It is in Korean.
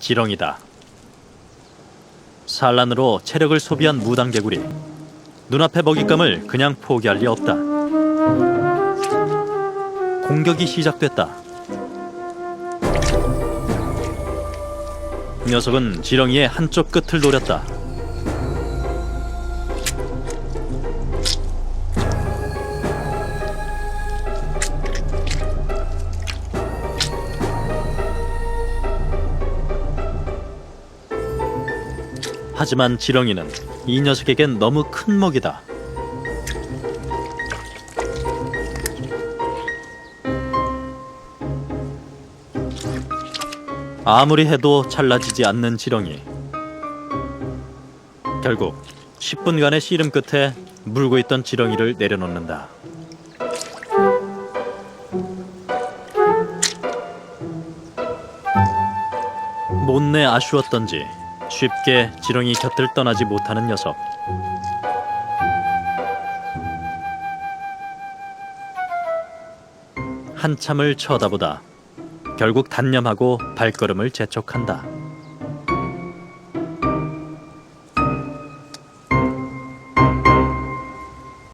지렁이다. 산란으로 체력을 소비한 무당개구리. 눈앞의 먹잇감을 그냥 포기할 리 없다. 공격이 시작됐다. 녀석은 지렁이의 한쪽 끝을 노렸다. 하지만 지렁이는 이 녀석에겐 너무 큰 먹이다. 아무리 해도 잘라지지 않는 지렁이. 결국 10분간의 씨름 끝에 물고 있던 지렁이를 내려놓는다. 못내 아쉬웠던지 쉽게 지렁이 곁을 떠나지 못하는 녀석. 한참을 쳐다보다 결국 단념하고 발걸음을 재촉한다.